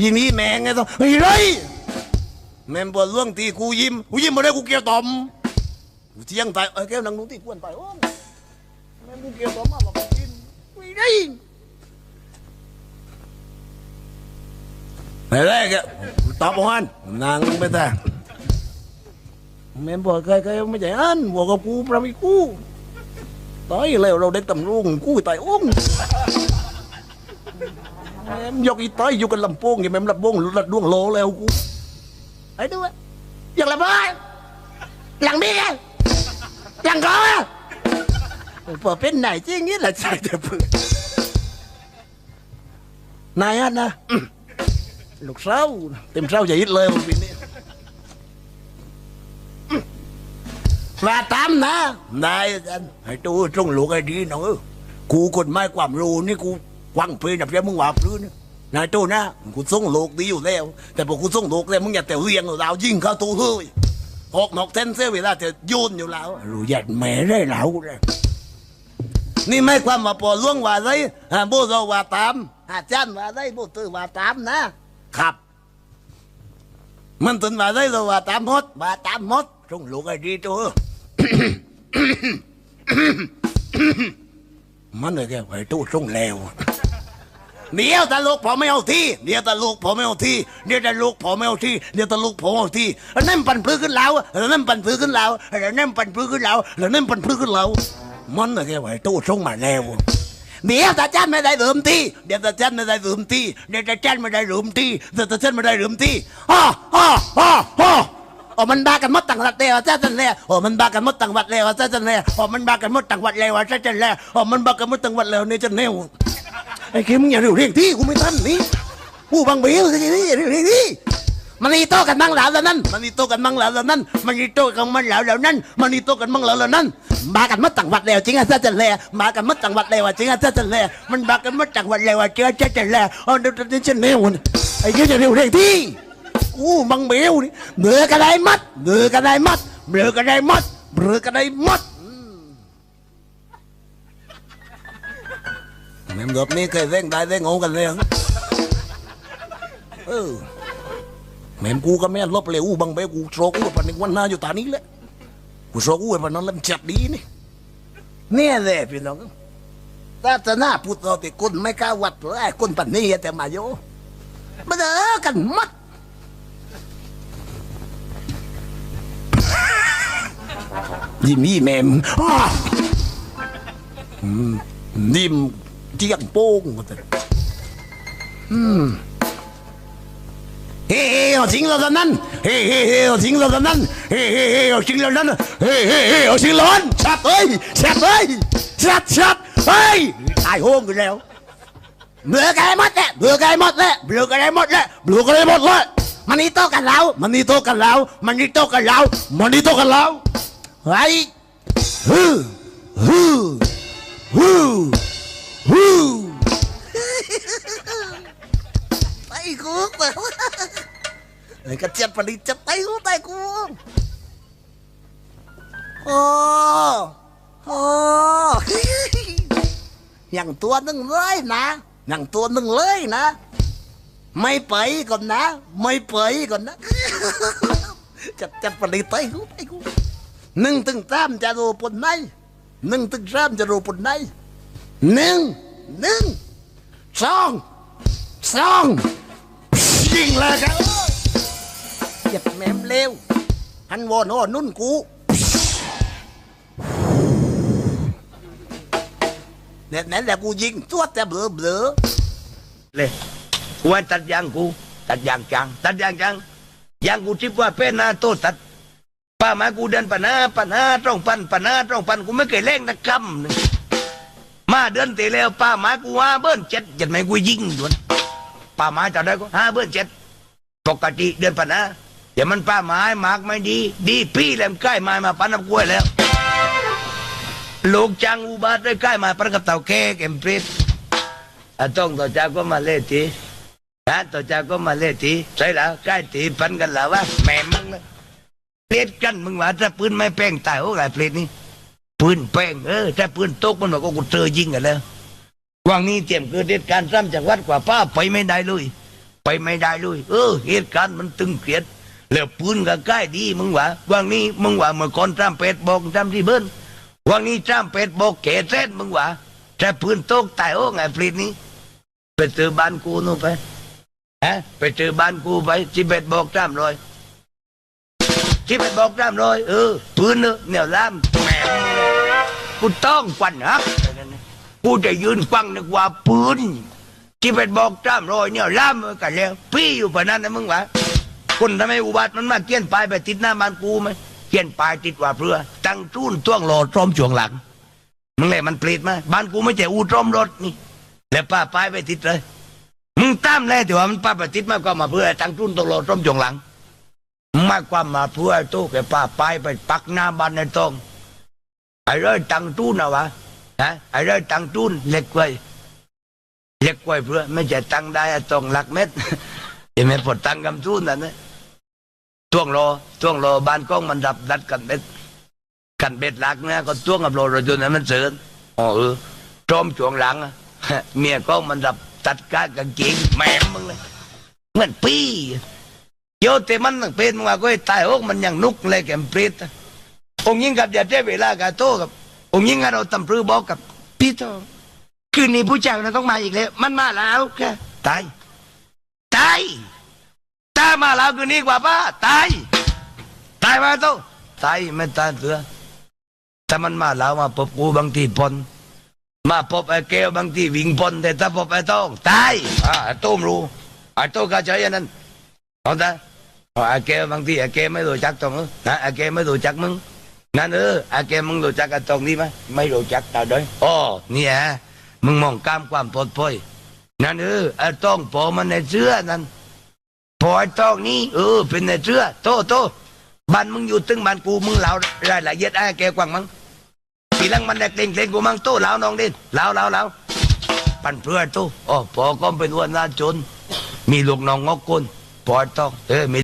ยิ้มนี่แมงไงต้องเฮ้ยไรแม่งปวดเรื่องตีกูยิ้มกูยิ้มมาได้กูเกียวตอมกูเที่ยงตายเออแก้วนังนู้นตีกวนตายโอ้แม่งกูเกียวตอมมาบอกกูยิ้มเฮ้ยไรไปได้แกตอบหันนางไปแต่แม่งบอกใครๆไม่ใจอันบอกกับกูประมิกูตายแล้วเราได้ตำรุงกูตายโอ้งแม่ม ยกอีต้อยอยู่กันลำโพงอย่าแม่มลำโพงลัดดวงโลแล้วกูไอ้ด้วยอย่างละบ้าหลังเบี้ยหลังก้อพอเป็นไหนจริงนี่แหละใช่แต่เพื่อนนายอันนะอืมลูกเศร้าเต็มเศร้าจะยิดเลยปีนี้อืมมาตามนะนายอันให้ตู้ตรงลูกไอ้ดีน้องเออกูคนไม่ความรู้นี่กูก วางเพลนแบบนี้มึงว่าพลื้นนายโตนะกูส่งโลกดีอยู่แล้ว แต่พอกูส่งโลกแล้วมึงอย่าแต่เรียงเรายิงเข้าตัวเฮ้ยออกนอกเส้นเสียเวลาจะโยนอยู่แล้วรู้ยัดแม่ได้แล้วเลยนี่ไม่ความว่าปอล่วงว่าไรฮะโบเราว่าตามอาจารย์ว่าไรโบตือว่าตามนะ ครับ มันตุนว่าไรเราว่าตามหมดว่าตามหมดส่งลูกไอ้ดีตัวมันเลยแกไอ้ตู้ส่งแล้ว เดี๋ยวตาลูกผมไม่เอาที่เดี๋ยวตาลูกผมไม่เอาที่เดี๋ยวตาลูกผมไม่เอาที่เดี๋ยวตาลูกผมเอาที่แล้วนั่นปั่นพลื้ขึ้นแล้วแล้วนั่นปั่นพลื้ขึ้นแล้วแล้วนั่นปั่นพลื้ขึ้นแล้วแล้วนั่นปั่นพลื้ขึ้นแล้วมันน่ะแกไหวตู้ส่งมาแล้วเดี๋ยวตาจันไม่ได้ลืมที่เดี๋ยวตาจันไม่ได้ลืมที่เดี๋ยวตาจันไม่ได้ลืมที่เดี๋ยวตาจันไม่ได้ลืมที่ฮ่าฮ่าฮ่าฮ่าโอ้มันบากันหมดต่างวัดแล้วจ้าจันแล้วโอ้มันบากันหมดต่างวัดแล้วจ้าจันแล้วโอ้มันบากันหมดต่างวัดแล้วจ้าจันแล้วโอ้มันบากันหมดต่างวัดแล้วนี่จันแล้ว ไอ้เกมมึงอย่าเร็วเรียงที่กูไม่ทันนี่กูบังเบี้ยวสินี่เร็วเรียงที่มันนี่โตกันมั่งแล้วแล้วนั่นมันนี่โตกันมั่งแล้วแล้วนั่นมันนี่โตกันมั่งแล้วแล้วนั่นมันนี่โตกันมั่งแล้วแล้วนั่นมากันมาต่างวัดแล้วจริงอะซะจันแลมากันมาต่างวัดแล้วจริงอะซะจันแลมันมากันมาต่างวัดแล้วเจริงอะซะจันแลอ๋อเดี๋ยวเดี๋ยวฉันไอ้เกมอย่าเร็วเรียงที่กูบังเบี้ยวนี่เบือกันได้มัดเบือกันได้มัดเบือกันได้มัดเบือกันได้มัด แม่งแบนี้เคยเร่งได้เร่งโงกันเลยเอเอแม่งกูก็ไม่ลบเลยอู้บังเบกูโชกูปันในวันหน้าอยู่ตานี้แหละกูโชกูปันนั้นเล่มจัดดีนี่เนี่ยแหละพี่น้องศาสนาพุทธเราติคุณไม่กล้าวัดเลยคุณปันนี้แต่มาโยมาเด้อกันมัดยิ้มยี่แม่มดิม เจียงโป้งหมดเลยอืมเฮ้เฮ้เอาจริงแล้วนั่นเฮ้เฮ้เฮ้เอาจริงแล้วนั่นเฮ้เฮ้เฮ้เอาจริงแล้วนั่นเฮ้เฮ้เฮ้เอาจริงแล้วนั่นชัดเอ้ยชัดเอ้ยชัดชัดเฮ้ยตายโหงกันแล้วเบื่อกันหมดแล้วเบื่อกันหมดแล้วเบื่อกันหมดแล้วเบื่อกันหมดแล้วมันนี่โตกันแล้วมันนี่โตกันแล้วมันนี่โตกันแล้วมันนี่โตกันแล้วเฮ้ยฮึฮึฮู้ ฮู้ไอ้กูแต่ว่าไอ้กระเจี๊ยบปนิจะไต้กูไต้กูโอ้โอ้อย่างตัวหนึ่งเลยนะอย่างตัวหนึ่งเลยนะ ไม่ไปก่อนนะ ไม่ไปก่อนนะจัดจัดปนิไต้กูไต้กูหนึ่งถึงสามจะรู้ปนไหนหนึ่งถึงสามจะรู้ปนไหนหนึ่ง หนึ่งสองสองยิงเลยครับเหยียบแหมมเร็วหันวอนโอ้นุ่นกู เนี่ยนั่นแหละกูยิงตัวแต่เบลอเบลอเลยกูให้ตัดยางกู ตัดยางจัง ตัดยางจังยางกูทิพว่าเป็นหน้าโตตัดป้ามากูเดินปัญหาปัญหาตรงปันปัญหาตรงปันกูไม่เคยเล่งนะคำหนึ่ง มาเดือนตีแล้วป้ามากูห้าเบิ้ลเจ็ดเจ็ดไม่กูยิงด่วนป้ามาจะได้ก็ห้าเบิ้ลเจ็ดปกติเดือนปัญหาเดี๋ยวมันป้าไม้หมากไม่ดี ดีพี่แหลมใกล้ม้มาปันน้ำกล้วยแล้วลูกจังอุบาทได้ใกล้มาปันกับเต่าแก่เก็มปริดอะต้องต่อจากก็มาเล่ทีนะต่อจากก็มาเล่ทีใช่แล้วใกล้ตีปันกันแล้ววะแม่มึงเลียดกันมึงว่าถ้าปืนไม่แป้งตายโอ้ไงเปลียดนี่ ปืนแป้งเออถ้าปืนตกมันบอกว่ากูเจอยิงกันแล้ววังนี้เตรียมเกิดเหตุการณ์ซ้ำจากวัดกว่าป้าไปไม่ได้เลย ไปไม่ได้เลย เออ เหตุการณ์มันตึงเครียด แล้วปืนก็ใกล้ดีมึงว่าวังนี้มึงว่าเมื่อก่อนจ้ำเป็ดบอกจ้ำที่เบิ้นวังนี้จ้ำเป็ดบอกเกเส้นมึงว่าแต่ปืนตกตายโอ้ไงปลีดนี้ไปเจอบ้านกูนู่นไปฮะไปเจอบ้านกูไปจิเบ็ดบอกจ้ำเลยจิเบ็ดบอกจ้ำเลยเออปืนเนอะเนี่ยล่ามแหม กูต้องควันฮักกูจะยืนฟังนึกว่าปืนที่เป็นบอกจ้ำรอยเนี่ยล่ามไว้กันแล้ว พี่อยู่ปะนั้นนะมึงวะคนทำไมอุบัติมันมาเกี้ยนปลายไปติดหน้าบ้านกูไหมเกี้ยนปลายติดว่าเพื่อตั้งจุ้นต้วงโหลดตรอมช่วงหลังมึงเลยมันปลีดไหมบ้านกูไม่ใช่อูตรอมรถนี่ แล้วป้าปลายไปติดเลยมึงตามเลยแต่ว่ามันป้าไปติดมากกว่ามาเพื่อตั้งจุ้นต้วงโหลดตรอมช่วงหลัง มากกว่ามาเพื่อตู้แกป้าปลายไปปักหน้าบ้านในตอง ไอ้เรื่องตังจุ้นะวะฮะไอ้เรื่องตังจุ้นเล็กไว้เล็กกว่าเพื่อไม่จะตังได้ต้องหลักเม็ดยังไม่พอตั้งกำทุนนั่นนะช่วงรอช่วงรอบ้านกล้องมันดับดัดกันเบ็ดกันเบ็ดหลักนะก็ช่วงกับรอรถยนต์นั้นมันเสือนอ๋อเออจอมช่วงหลังเมียกล้องมันดับตัดกากางเกงแม่มึงเลยเหมือนปีโยอะแต่มันตั้งเป็นมึงว่าก็ตายโอกมันยังนุกเลยแกมเปรต องยิงกับอย่าได้เวลากับโตกับ องยิงกับเราตำรือบอกกับพี่โตคืนนี้ผู้เจ้านะต้องมาอีกแล้ว มันมาแล้วแค่ตายตายตายมาแล้วคืนนี้กว่าป้าตายตายมาโตตายไม่ตายเสือถ้ามันมาแล้วมาพบกูบางทีพนมาพบไอ้แก้วบางทีวิ่งพนแต่ถ้าพบไอ้ต้องตายอ่าไอ้โต้มรู้ไอ้โต้กระจายอันนั้นเอาตาไอ้แก้วบางทีไอ้แก้วไม่รู้จักตรงเออนะไอ้แก้วไม่รู้จักมึง งั้นเออไอ้แกมึงรู้จักไอ้ตรงนี้ไหมไม่รู้จักตาด้วยอ๋อเนี่ยมึงมองข้ามความปลอดภัยนั่นเออไอ้ต้องพอมันในเสื้อนั่นพอไอ้ต้องนี่เออ เป็นในเสื้อโตโตบ้านมึงอยู่ตึงบ้านกูมึงเหลารายละเอียดไอ้แกกว่างมั้งทีลังมันแดกเล่งเล่งกูมั้งโตเหลาน้องเด่นเหลาเหลาเหลาปันเพื่อโตอ๋อพอก็เป็นวันนาจนมีลูกน้องงอกคนพอไอ้ต้องเออมี